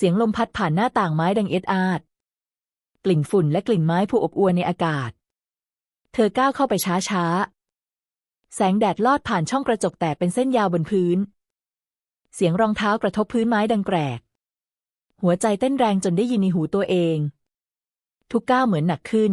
เสียงลมพัดผ่านหน้าต่างไม้ดังเอ็ดอาด กลิ่นฝุ่นและกลิ่นไม้ผูอบอวนในอากาศ เธอก้าวเข้าไปช้าๆ แสงแดดลอดผ่านช่องกระจกแตกเป็นเส้นยาวบนพื้น เสียงรองเท้ากระทบพื้นไม้ดังแกรก หัวใจเต้นแรงจนได้ยินในหูตัวเอง ทุกก้าวเหมือนหนักขึ้น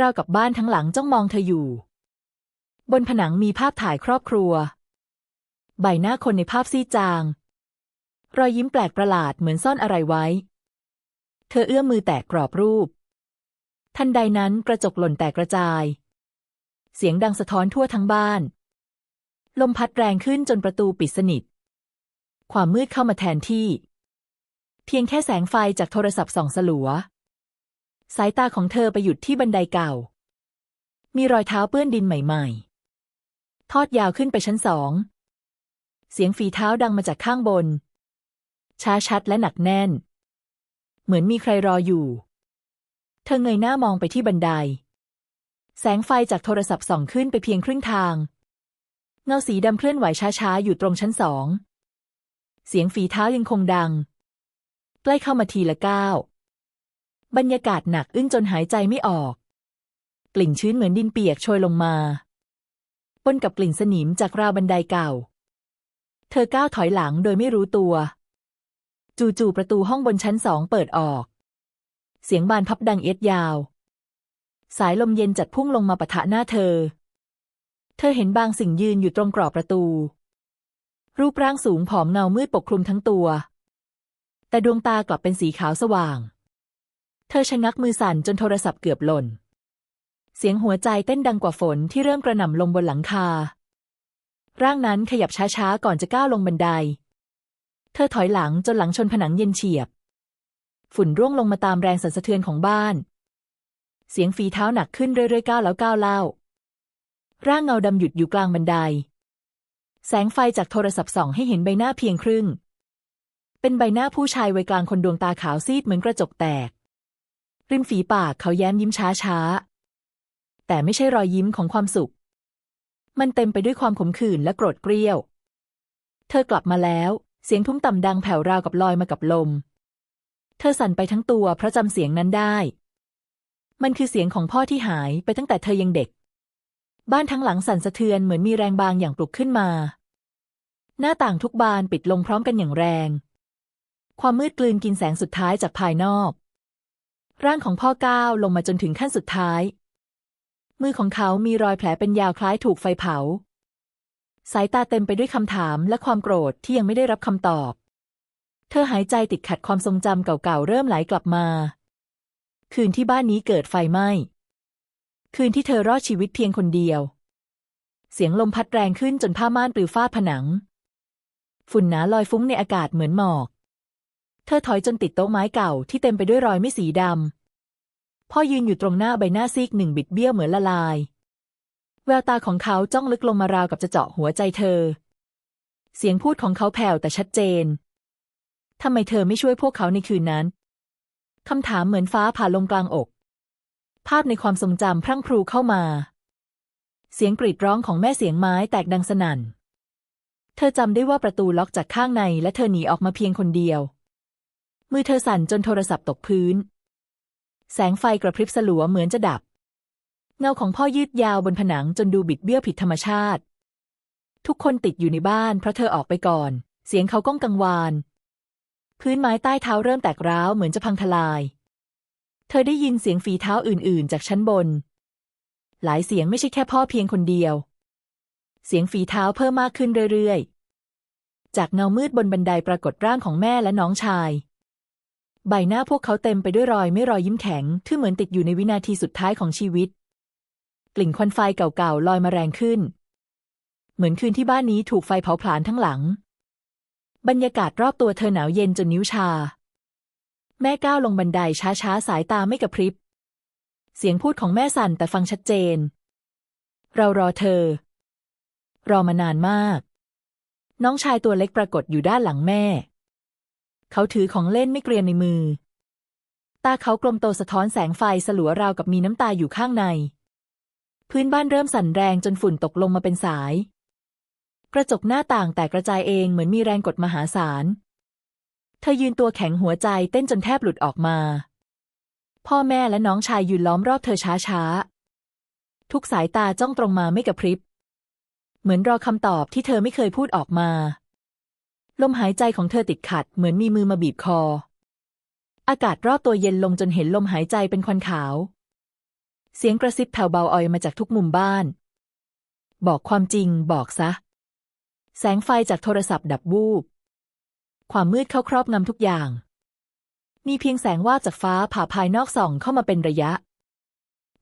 ราวกับบ้านทั้งหลังจ้องมองเธออยู่ บนผนังมีภาพถ่ายครอบครัว ใบหน้าคนในภาพซีจาง รอยยิ้มแปลกประหลาดเหมือนซ่อนอะไรไว้ เธอเอื้อมมือแตะกรอบรูป ทันใดนั้นกระจกหล่นแตกกระจาย เสียงดังสะท้อนทั่วทั้งบ้าน ลมพัดแรงขึ้นจนประตูปิดสนิท ความมืดเข้ามาแทนที่ เพียงแค่แสงไฟจากโทรศัพท์ส่องสลัว สายตาของเธอไปหยุดที่บันไดเก่า มีรอยเท้าเปื้อนดินใหม่ ๆ ทอดยาวขึ้นไปชั้นสอง เสียงฝีเท้าดังมาจากข้างบน ช้าชัดและหนักแน่น เหมือนมีใครรออยู่ เธอเงยหน้ามองไปที่บันได แสงไฟจากโทรศัพท์ส่องขึ้นไปเพียงครึ่งทาง เงาสีดำเคลื่อนไหวช้าๆ อยู่ตรงชั้นสอง เสียงฝีเท้ายังคงดัง ใกล้เข้ามาทีละก้าวบรรยากาศหนักอึ้งจนหายใจไม่ออก กลิ่นชื้นเหมือนดินเปียกโชยลงมาปนกับกลิ่นสนิมจากราวบันไดเก่า เธอก้าวถอยหลังโดยไม่รู้ตัว จู่ๆประตูห้องบนชั้นสองเปิดออก เสียงบานพับดังเอ็ดยาว สายลมเย็นจัดพุ่งลงมาปะทะหน้าเธอ เธอเห็นบางสิ่งยืนอยู่ตรงกรอบประตู รูปร่างสูงผอมเงามืดปกคลุมทั้งตัว แต่ดวงตากลับเป็นสีขาวสว่าง เธอชะงักมือสั่นจนโทรศัพท์เกือบหล่น เสียงหัวใจเต้นดังกว่าฝนที่เริ่มกระหน่ำลงบนหลังคา ร่างนั้นขยับช้าๆก่อนจะก้าวลงบันได เธอถอยหลังจนหลังชนผนังเย็นเฉียบ ฝุ่นร่วงลงมาตามแรงสั่นสะเทือนของบ้าน เสียงฝีเท้าหนักขึ้นเรื่อยๆก้าวแล้วก้าวเล่า ร่างเงาดำหยุดอยู่กลางบันได แสงไฟจากโทรศัพท์ส่องให้เห็นใบหน้าเพียงครึ่ง เป็นใบหน้าผู้ชายวัยกลางคนดวงตาขาวซีดเหมือนกระจกแตก ริมฝีปากเขาแย้มยิ้มช้าๆ แต่ไม่ใช่รอยยิ้มของความสุข มันเต็มไปด้วยความขมขื่นและโกรธเกรี้ยว เธอกลับมาแล้ว เสียงทุ้มต่ำดังแผ่วราวกับลอยมากับลม เธอสั่นไปทั้งตัวเพราะจำเสียงนั้นได้ มันคือเสียงของพ่อที่หายไปตั้งแต่เธอยังเด็ก บ้านทั้งหลังสั่นสะเทือนเหมือนมีแรงบางอย่างปลุกขึ้นมา หน้าต่างทุกบานปิดลงพร้อมกันอย่างแรง ความมืดกลืนกินแสงสุดท้ายจากภายนอก ร่างของพ่อก้าวลงมาจนถึงขั้นสุดท้าย มือของเขามีรอยแผลเป็นยาวคล้ายถูกไฟเผา สายตาเต็มไปด้วยคำถามและความโกรธที่ยังไม่ได้รับคำตอบ เธอหายใจติดขัดความทรงจำเก่าๆเริ่มไหลกลับมา คืนที่บ้านนี้เกิดไฟไหม้ คืนที่เธอรอดชีวิตเพียงคนเดียว เสียงลมพัดแรงขึ้นจนผ้าม่านปลิวฟาดผนัง ฝุ่นหนาลอยฟุ้งในอากาศเหมือนหมอก เธอถอยจนติดโต๊ะไม้เก่าที่เต็มไปด้วยรอยไม่สีดำพ่อยืนอยู่ตรงหน้าใบหน้าซีกหนึ่งบิดเบี้ยวเหมือนละลาย แววตาของเขาจ้องลึกลงมาราวกับจะเจาะหัวใจเธอ เสียงพูดของเขาแผ่วแต่ชัดเจน ทำไมเธอไม่ช่วยพวกเขาในคืนนั้น คำถามเหมือนฟ้าผ่าลงกลางอก ภาพในความทรงจำพรั่งพรูเข้ามา เสียงกรีดร้องของแม่เสียงไม้แตกดังสนั่น เธอจำได้ว่าประตูล็อกจากข้างในและเธอหนีออกมาเพียงคนเดียว มือเธอสั่นจนโทรศัพท์ตกพื้น แสงไฟกระพริบสลัวเหมือนจะดับ เงาของพ่อยืดยาวบนผนังจนดูบิดเบี้ยวผิดธรรมชาติ ทุกคนติดอยู่ในบ้านเพราะเธอออกไปก่อน เสียงเขาก้องกังวาน พื้นไม้ใต้เท้าเริ่มแตกร้าวเหมือนจะพังทลาย เธอได้ยินเสียงฝีเท้าอื่น ๆ จากชั้นบน หลายเสียงไม่ใช่แค่พ่อเพียงคนเดียว เสียงฝีเท้าเพิ่มมากขึ้นเรื่อย ๆ จากเงามืดบนบันไดปรากฏร่างของแม่และน้องชายใบหน้าพวกเขาเต็มไปด้วยรอยไม่รอยยิ้มแข็งที่เหมือนติดอยู่ในวินาทีสุดท้ายของชีวิต กลิ่นควันไฟเก่าๆลอยมาแรงขึ้น เหมือนคืนที่บ้านนี้ถูกไฟเผาผลาญทั้งหลัง บรรยากาศรอบตัวเธอหนาวเย็นจนนิ้วชา แม่ก้าวลงบันไดช้าๆ สายตาไม่กระพริบ เสียงพูดของแม่สั่นแต่ฟังชัดเจน เรารอเธอ รอมานานมาก น้องชายตัวเล็กปรากฏอยู่ด้านหลังแม่ เขาถือของเล่นไม่เกรียนในมือ ตาเขากลมโตสะท้อนแสงไฟสลัวราวกับมีน้ำตาอยู่ข้างใน พื้นบ้านเริ่มสั่นแรงจนฝุ่นตกลงมาเป็นสาย กระจกหน้าต่างแตกกระจายเองเหมือนมีแรงกดมหาศาล เธอยืนตัวแข็งหัวใจเต้นจนแทบหลุดออกมา พ่อแม่และน้องชายยืนล้อมรอบเธอช้าๆ ทุกสายตาจ้องตรงมาไม่กระพริบ เหมือนรอคำตอบที่เธอไม่เคยพูดออกมา ลมหายใจของเธอติดขัดเหมือนมีมือมาบีบคอ อากาศรอบตัวเย็นลงจนเห็นลมหายใจเป็นควันขาว เสียงกระซิบแผ่วเบาออยมาจากทุกมุมบ้าน บอกความจริงบอกซะ แสงไฟจากโทรศัพท์ดับวูบ ความมืดเข้าครอบงำทุกอย่าง มีเพียงแสงว่าจากฟ้าผ่าภายนอกส่องเข้ามาเป็นระยะ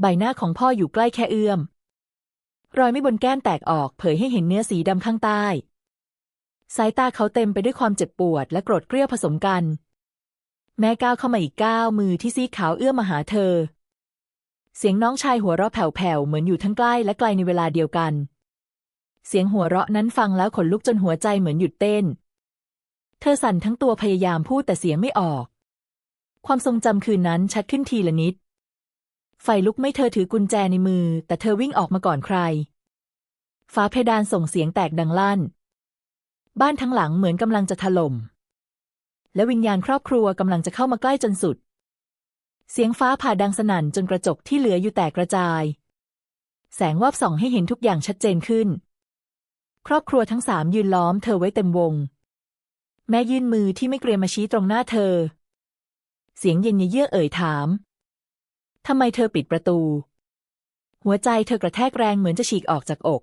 ใบหน้าของพ่ออยู่ใกล้แค่เอื้อม รอยไม่บนแก้มแตกออกเผยให้เห็นเนื้อสีดำข้างใต้ สายตาเขาเต็มไปด้วยความเจ็บปวดและโกรธเกรี้ยวผสมกัน แม่ก้าวเข้ามาอีกก้าวมือที่ซีดขาวเอื้อมมาหาเธอ เสียงน้องชายหัวเราะแผ่วๆ เหมือนอยู่ทั้งใกล้และไกลในเวลาเดียวกัน เสียงหัวเราะนั้นฟังแล้วขนลุกจนหัวใจเหมือนหยุดเต้น เธอสั่นทั้งตัวพยายามพูดแต่เสียงไม่ออก ความทรงจำคืนนั้นชัดขึ้นทีละนิด ไฟลุกไม่เธอถือกุญแจในมือ แต่เธอวิ่งออกมาก่อนใคร ฟ้าเพดานส่งเสียงแตกดังลั่น บ้านทั้งหลังเหมือนกำลังจะถล่ม และวิญญาณครอบครัวกำลังจะเข้ามาใกล้จนสุด เสียงฟ้าผ่าดังสนั่นจนกระจกที่เหลืออยู่แตกกระจาย แสงวาบส่องให้เห็นทุกอย่างชัดเจนขึ้น ครอบครัวทั้งสามยืนล้อมเธอไว้เต็มวง แม่ยื่นมือที่ไม่เกรียมมาชี้ตรงหน้าเธอ เสียงเย็นเยือกเอ่ยถามทำไมเธอปิดประตู หัวใจเธอกระแทกแรงเหมือนจะฉีกออกจากอก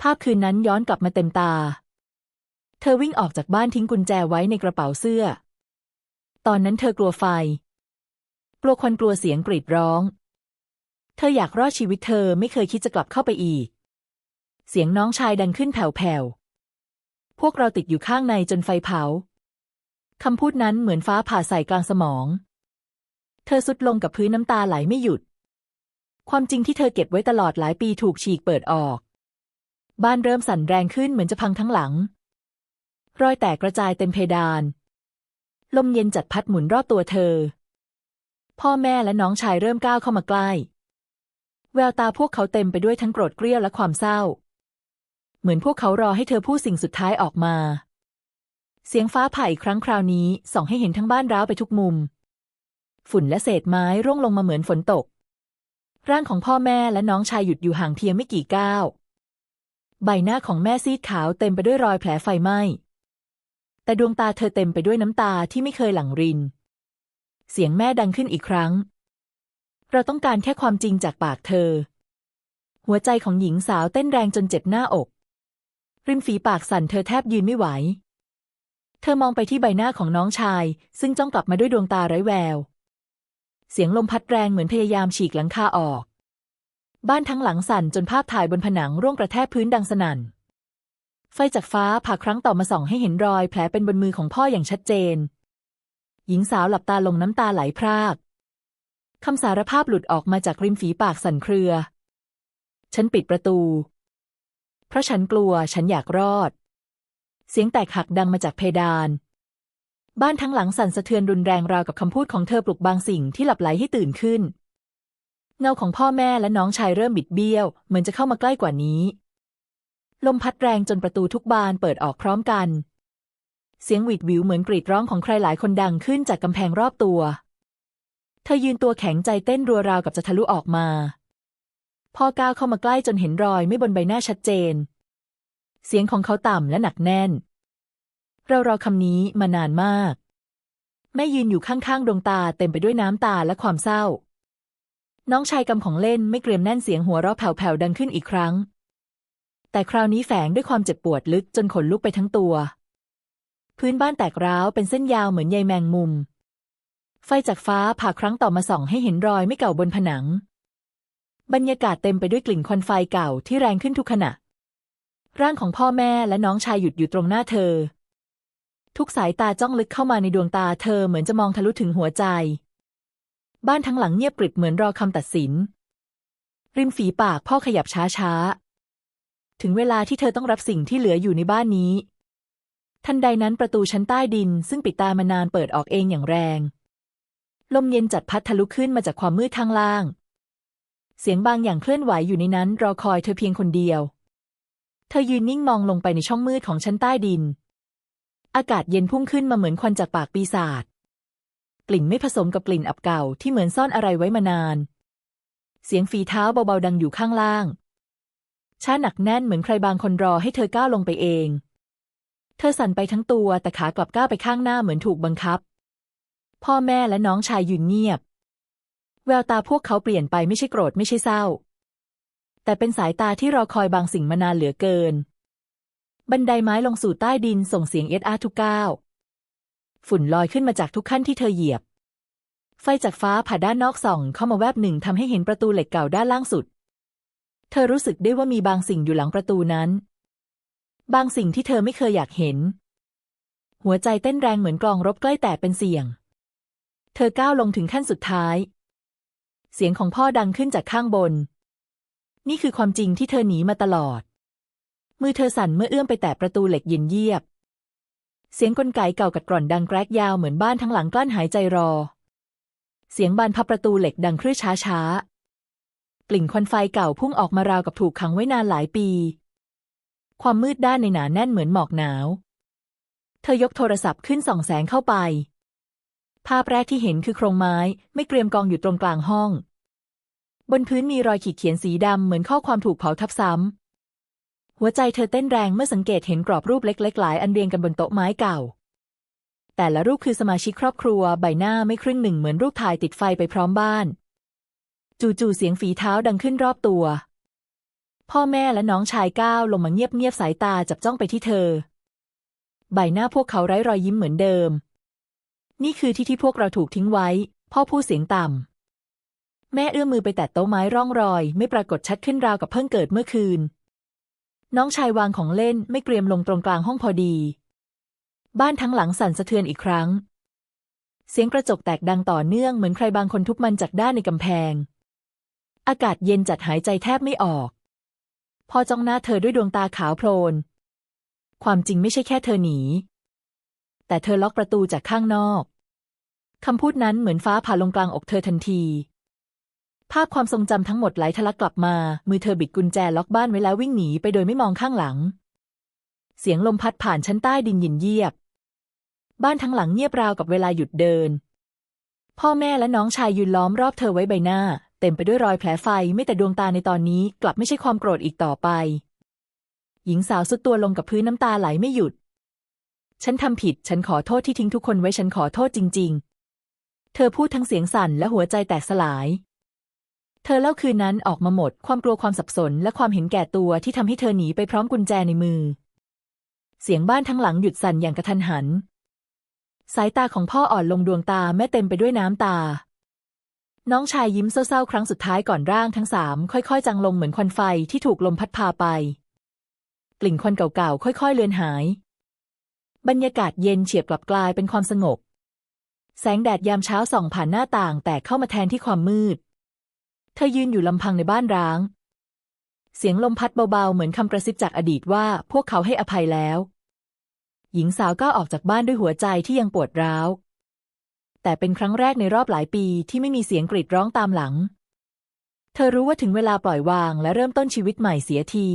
ภาพคืนนั้นย้อนกลับมาเต็มตา เธอวิ่งออกจากบ้านทิ้งกุญแจไว้ในกระเป๋าเสื้อ ตอนนั้นเธอกลัวไฟ ลัวคนกลัวเสียงกรีดร้อง เธออยากรอดชีวิตเธอไม่เคยคิดจะกลับเข้าไปอีก เสียงน้องชายดังขึ้นแผ่วๆ พวกเราติดอยู่ข้างในจนไฟเผา คำพูดนั้นเหมือนฟ้าผ่าใส่กลางสมอง เธอสุดลงกับพื้นน้ำตาไหลไม่หยุด ความจริงที่เธอเก็บไว้ตลอดหลายปีถูกฉีกเปิดออก บ้านเริ่มสั่นแรงขึ้นเหมือนจะพังทั้งหลัง รอยแตกกระจายเต็มเพดาน ลมเย็นจัดพัดหมุนรอบตัวเธอ พ่อแม่และน้องชายเริ่มก้าวเข้ามาใกล้ แววตาพวกเขาเต็มไปด้วยทั้งโกรธเกรี้ยวและความเศร้า เหมือนพวกเขารอให้เธอพูดสิ่งสุดท้ายออกมา เสียงฟ้าผ่าอีกครั้งคราวนี้ส่องให้เห็นทั้งบ้านร้าวไปทุกมุม ฝุ่นและเศษไม้ร่วงลงมาเหมือนฝนตก ร่างของพ่อแม่และน้องชายหยุดอยู่ห่างเพียงไม่กี่ก้าวใบหน้าของแม่ซีดขาวเต็มไปด้วยรอยแผลไฟไหม้ แต่ดวงตาเธอเต็มไปด้วยน้ำตาที่ไม่เคยหลั่งริน เสียงแม่ดังขึ้นอีกครั้ง เราต้องการแค่ความจริงจากปากเธอ หัวใจของหญิงสาวเต้นแรงจนเจ็บหน้าอก ริมฝีปากสั่นเธอแทบยืนไม่ไหว เธอมองไปที่ใบหน้าของน้องชาย ซึ่งจ้องกลับมาด้วยดวงตาไร้แวว เสียงลมพัดแรงเหมือนพยายามฉีกหลังคาออก บ้านทั้งหลังสั่นจนภาพถ่ายบนผนังร่วงกระแทกพื้นดังสนั่นไฟจากฟ้าผ่าครั้งต่อมาส่องให้เห็นรอยแผลเป็นบนมือของพ่ออย่างชัดเจน หญิงสาวหลับตาลงน้ำตาไหลพรากคำสารภาพหลุดออกมาจากริมฝีปากสั่นเครือ ฉันปิดประตู เพราะฉันกลัวฉันอยากรอด เสียงแตกหักดังมาจากเพดาน บ้านทั้งหลังสั่นสะเทือนรุนแรงราวกับคำพูดของเธอปลุกบางสิ่งที่หลับไหลให้ตื่นขึ้น เงาของพ่อแม่และน้องชายเริ่มบิดเบี้ยว เหมือนจะเข้ามาใกล้กว่านี้ ลมพัดแรงจนประตูทุกบานเปิดออกพร้อมกัน เสียงหวิดหวิวเหมือนกรีดร้องของใครหลายคนดังขึ้นจากกำแพงรอบตัว เธอยืนตัวแข็งใจเต้นรัวราวกับจะทะลุออกมาพ่อก้าวเข้ามาใกล้จนเห็นรอยไม่บนใบหน้าชัดเจน เสียงของเขาต่ำและหนักแน่น เรารอคำนี้มานานมาก แม่ยืนอยู่ข้างๆดวงตาเต็มไปด้วยน้ำตาและความเศร้า น้องชายกำของเล่นไม่เกรียมแน่นเสียงหัวเราะแผ่วๆดังขึ้นอีกครั้งแต่คราวนี้แฝงด้วยความเจ็บปวดลึกจนขนลุกไปทั้งตัว พื้นบ้านแตกร้าวเป็นเส้นยาวเหมือนใยแมงมุม ไฟจากฟ้าผ่าครั้งต่อมาส่องให้เห็นรอยไม่เก่าบนผนัง บรรยากาศเต็มไปด้วยกลิ่นควันไฟเก่าที่แรงขึ้นทุกขณะ ร่างของพ่อแม่และน้องชายหยุดอยู่ตรงหน้าเธอ ทุกสายตาจ้องลึกเข้ามาในดวงตาเธอเหมือนจะมองทะลุถึงหัวใจ บ้านทั้งหลังเงียบกริบเหมือนรอคำตัดสิน ริมฝีปากพ่อขยับช้าๆ ถึงเวลาที่เธอต้องรับสิ่งที่เหลืออยู่ในบ้านนี้ ทันใดนั้นประตูชั้นใต้ดิน ซึ่งปิดตามานานเปิดออกเองอย่างแรง ลมเย็นจัดพัดทะลุขึ้นมาจากความมืดข้างล่าง เสียงบางอย่างเคลื่อนไหวอยู่ในนั้น รอคอยเธอเพียงคนเดียว เธอยืนนิ่งมองลงไปในช่องมืดของชั้นใต้ดิน อากาศเย็นพุ่งขึ้นมาเหมือนควันจากปากปีศาจกลิ่นไม่ผสมกับกลิ่นอับเก่าที่เหมือนซ่อนอะไรไว้มานาน เสียงฝีเท้าเบาๆดังอยู่ข้างล่างช้าหนักแน่นเหมือนใครบางคนรอให้เธอก้าวลงไปเอง เธอสั่นไปทั้งตัวแต่ขากลับก้าวไปข้างหน้าเหมือนถูกบังคับ พ่อแม่และน้องชายยืนเงียบ แววตาพวกเขาเปลี่ยนไปไม่ใช่โกรธไม่ใช่เศร้า แต่เป็นสายตาที่รอคอยบางสิ่งมานานเหลือเกิน บันไดไม้ลงสู่ใต้ดินส่งเสียงเอ็ดอาทุกก้าวฝุ่นลอยขึ้นมาจากทุกขั้นที่เธอเหยียบ ไฟจากฟ้าผ่าด้านนอกส่อง เข้ามาแวบหนึ่งทำให้เห็นประตูเหล็กเก่าด้านล่างสุด เธอรู้สึกได้ว่ามีบางสิ่งอยู่หลังประตูนั้น บางสิ่งที่เธอไม่เคยอยากเห็น หัวใจเต้นแรงเหมือนกลองรบใกล้แตกเป็นเสียง เธอก้าวลงถึงขั้นสุดท้าย เสียงของพ่อดังขึ้นจากข้างบน นี่คือความจริงที่เธอหนีมาตลอด มือเธอสั่นเมื่อเอื้อมไปแตะประตูเหล็กเย็นเยียบ เสียงกลไกเก่ากัดกร่อนดังแกรกยาวเหมือนบ้านทั้งหลังกลั้นหายใจรอ เสียงบานพับประตูเหล็กดังครื่อช้าช้าๆกลิ่นควันไฟเก่าพุ่งออกมาราวกับถูกขังไว้นานหลายปี ความมืดด้านในหนาแน่นเหมือนหมอกหนาว เธอยกโทรศัพท์ขึ้นส่องแสงเข้าไป ภาพแรกที่เห็นคือโครงไม้ไม่เกรียมกองอยู่ตรงกลางห้อง บนพื้นมีรอยขีดเขียนสีดำเหมือนข้อความถูกเผาทับซ้ำ หัวใจเธอเต้นแรงเมื่อสังเกตเห็นกรอบรูปเล็ก ๆ หลายอันเรียงกันบนโต๊ะไม้เก่า แต่ละรูปคือสมาชิกครอบครัวใบหน้าไม่ครึ่งหนึ่งเหมือนรูปถ่ายติดไฟไปพร้อมบ้าน จู่ๆเสียงฝีเท้าดังขึ้นรอบตัว พ่อแม่และน้องชายก้าวลงมาเงียบๆสายตาจับจ้องไปที่เธอ ใบหน้าพวกเขาไร้รอยยิ้มเหมือนเดิม นี่คือที่ที่พวกเราถูกทิ้งไว้ พ่อพูดเสียงต่ำแม่เอื้อมมือไปแตะโต๊ะไม้ร่องรอย ไม่ปรากฏชัดขึ้นราวกับเพิ่งเกิดเมื่อคืน น้องชายวางของเล่นไม่เกรียมลงตรงกลางห้องพอดี บ้านทั้งหลังสั่นสะเทือนอีกครั้ง เสียงกระจกแตกดังต่อเนื่องเหมือนใครบางคนทุบมันจากด้านในกำแพง อากาศเย็นจัดหายใจแทบไม่ออก พอจ้องหน้าเธอด้วยดวงตาขาวโพลน ความจริงไม่ใช่แค่เธอหนี แต่เธอล็อกประตูจากข้างนอก คำพูดนั้นเหมือนฟ้าผ่าลงกลางอกเธอทันที ภาพความทรงจำทั้งหมดไหลทะลักกลับมา มือเธอบิดกุญแจล็อกบ้านไว้แล้ววิ่งหนีไปโดยไม่มองข้างหลัง เสียงลมพัดผ่านชั้นใต้ดินยินเยียบ บ้านทั้งหลังเงียบราวกับเวลาหยุดเดิน พ่อแม่และน้องชายยืนล้อมรอบเธอไว้ใบหน้า เต็มไปด้วยรอยแผลไฟไม่แต่ดวงตาในตอนนี้กลับไม่ใช่ความโกรธอีกต่อไป หญิงสาวสุดตัวลงกับพื้นน้ำตาไหลไม่หยุด ฉันทำผิด ฉันขอโทษที่ทิ้งทุกคนไว้ฉันขอโทษจริง ๆ เธอพูดทั้งเสียงสั่นและหัวใจแตกสลาย เธอเล่าคืนนั้นออกมาหมด ความกลัวความสับสนและความเห็นแก่ตัวที่ทำให้เธอหนีไปพร้อมกุญแจในมือ เสียงบ้านทั้งหลังหยุดสั่นอย่างกระทันหัน สายตาของพ่ออ่อนลงดวงตาแม่เต็มไปด้วยน้ำตา น้องชายยิ้มเศร้าๆ ครั้งสุดท้ายก่อนร่างทั้งสามค่อยๆ จางลงเหมือนควันไฟที่ถูกลมพัดพาไป กลิ่นควันเก่าๆ ค่อยๆ เลือนหาย บรรยากาศเย็นเฉียบกลับกลายเป็นความสงบ แสงแดดยามเช้าส่องผ่านหน้าต่างแต่เข้ามาแทนที่ความมืด เธอยืนอยู่ลำพังในบ้านร้าง เสียงลมพัดเบาๆ เหมือนคำกระซิบจากอดีตว่าพวกเขาให้อภัยแล้ว หญิงสาวก้าวออกจากบ้านด้วยหัวใจที่ยังปวดร้าว แต่เป็นครั้งแรกในรอบหลายปีที่ไม่มีเสียงกรีดร้องตามหลัง เธอรู้ว่าถึงเวลาปล่อยวางและเริ่มต้นชีวิตใหม่เสียที